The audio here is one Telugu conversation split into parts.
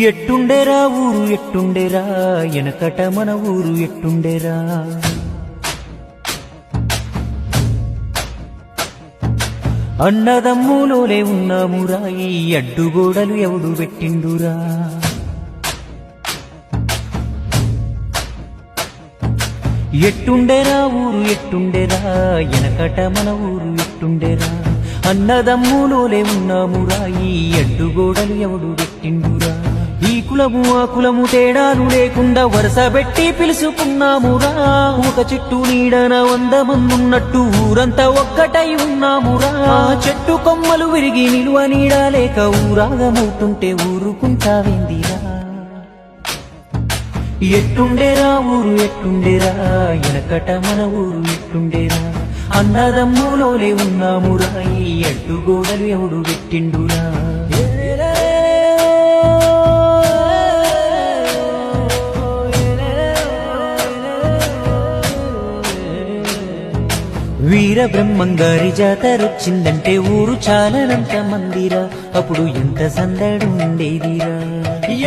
ఎట్టుండేరా ఊరు ఎట్టుండేరా? ఎనకట మన ఊరు ఎట్టుండేరా? అన్నదమ్ములోనే ఉన్నామురా ఈ అడ్డుగోడలు ఎవడు పెట్టిండురా? ఎట్టుండేరా ఊరు ఎట్టుండేరా? ఎనకట మన ఊరు ఎట్టుండేరా? అన్నదమ్ములోనే ఉన్నామురా ఈ అడ్డుగోడలు ఎవడు పెట్టిండురా? ఈ కులము ఆ కులము తేడాలు లేకుండా వరుస పెట్టి పిలుచుకున్నామురా ఒక చెట్టు నీడన వంద మందున్నట్టు ఊరంతా ఒక్కటై ఉన్నామురా చెట్టు కొమ్మలు విరిగి నిలువ నీడ లేక ఊరాగమవుతుంటే ఊరుకుంటావేందిరా ఎట్టుండేరా ఊరు ఎట్టుండేరా ఎనకట మన ఊరు ఎట్టుండేరా అన్నదమ్ములోనే ఉన్నామురా ఈ అడ్డుగోడలు ఎవడు పెట్టిండురా. వీర బ్రహ్మంగారి జాతరొచ్చిందంటే ఊరు చాలనంత మందిరా. అప్పుడు ఎంత సందడు ఉండేదిరా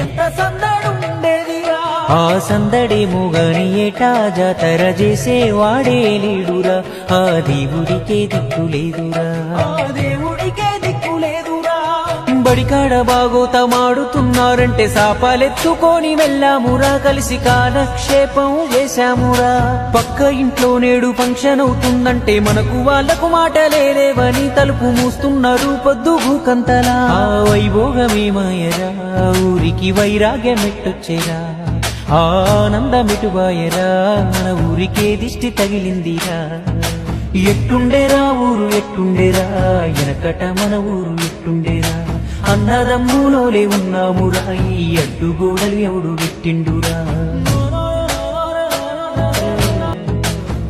ఎంత సందడు ఉండేదిరా ఆ సందడేమో గాని ఏటా జాతర చేసే వాడే లేడురా. ఆ దేవుడికే దిక్కు లేదురా. ఆ దేవుడికే బడికాడ బాగోతమాడుతున్నారంటే సాపాలెత్తుకొని వెళ్ళామురా కలిసి కాలక్షేపం చేశామురా పక్క ఇంట్లో నేడు ఫంక్షన్ అవుతుందంటే మనకు వాళ్ళకు మాటలేవని తలుపు మూస్తున్నారు పొద్దు భూకంతలా. ఆ వైభోగమేమాయరా ఊరికి వైరాగ్యం ఎట్టొచ్చేరా ఆ ఆనందమిటుబాయరా మన ఊరికే దిష్టి తగిలిందిరా. ఎట్టుండేరా ఊరు ఎట్టుండేరా ఎనకట మన ఊరు ఎట్టుండేరా. అన్నదమ్ములోనే ఉన్నామురా ఈ అడ్డుగోడలు ఎవడు పెట్టిండురా?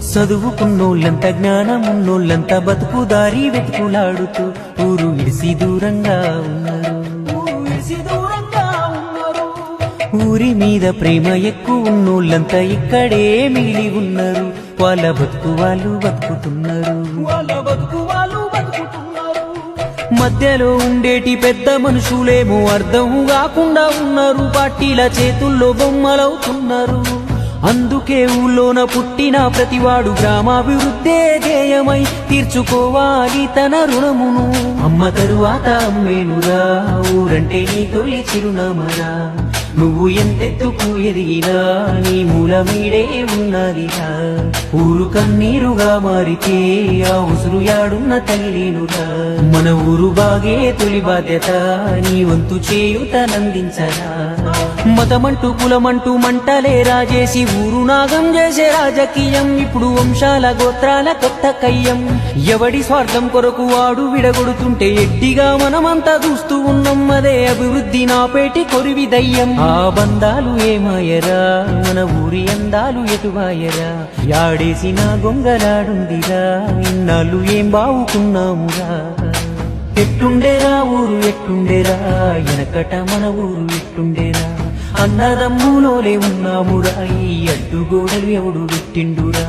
చదువుకున్నోళ్ళంత జ్ఞానమున్నోళ్ళంతా బతుకు దారి వెతుకులాడుతూ ఊరు విడిసి దూరంగా ఉన్నారు. ఊరి మీద ప్రేమ ఎక్కువ ఉన్నోళ్ళంతా ఇక్కడే మిగిలి ఉన్నారు. వాళ్ళ బతుకు వాళ్ళు బతుకుతున్నారు. వాళ్ళ బతుకు వాళ్ళు బతుకుతున్నారు మధ్యలో ఉండేటి పెద్ద మనుషులేమో అర్థం కాకుండా ఉన్నారు. పార్టీల చేతుల్లో బొమ్మలవుతున్నారు. అందుకే ఊళ్ళోన పుట్టిన ప్రతివాడు గ్రామాభివృద్ధే ధ్యేయమై తీర్చుకోవాలి తన రుణమును. అమ్మ తరువాత అమ్మేనురా ఊరంటే నీ తొలి చిరునామరా. నువ్వు ఎంతెత్తుకు ఎదిగినా నీ మూలమీడే ఉన్నదిరా. ఊరు కన్నీరుగా మారితే ఆ ఉసురు యాడున్న తల్లినురా. మన ఊరు బాగే తొలి బాధ్యత నీ వంతు చేయుతనందించరా మతమంటూ కులమంటూ మంటలే రాజేసి ఊరు నాగం చేసే రాజకీయం. ఇప్పుడు వంశాల గోత్రాల కొత్త కయ్యం. ఎవడి స్వార్థం కొరకు వాడు విడగొడుతుంటే ఎడ్డిగా మనమంతా చూస్తూ ఉన్నాం. అదే అభివృద్ధి నాపేటి కొరివి దయ్యం. ఆ బంధాలు ఏమాయరా? మన ఊరి అందాలు ఎటువాయరా? యాడేసిన గొంగలాడుందిరా? ఇన్నాళ్ళు ఏం బావుకున్నామురా ఎట్టుండేరా? ఊరు ఎట్టుండేరా? ఎనకట మన ఊరు ఎట్టుండేరా? అన్నదమ్ములోనే ఉన్నామురా? ఈ అడ్డుగోడలు ఎవడు పెట్టిండురా?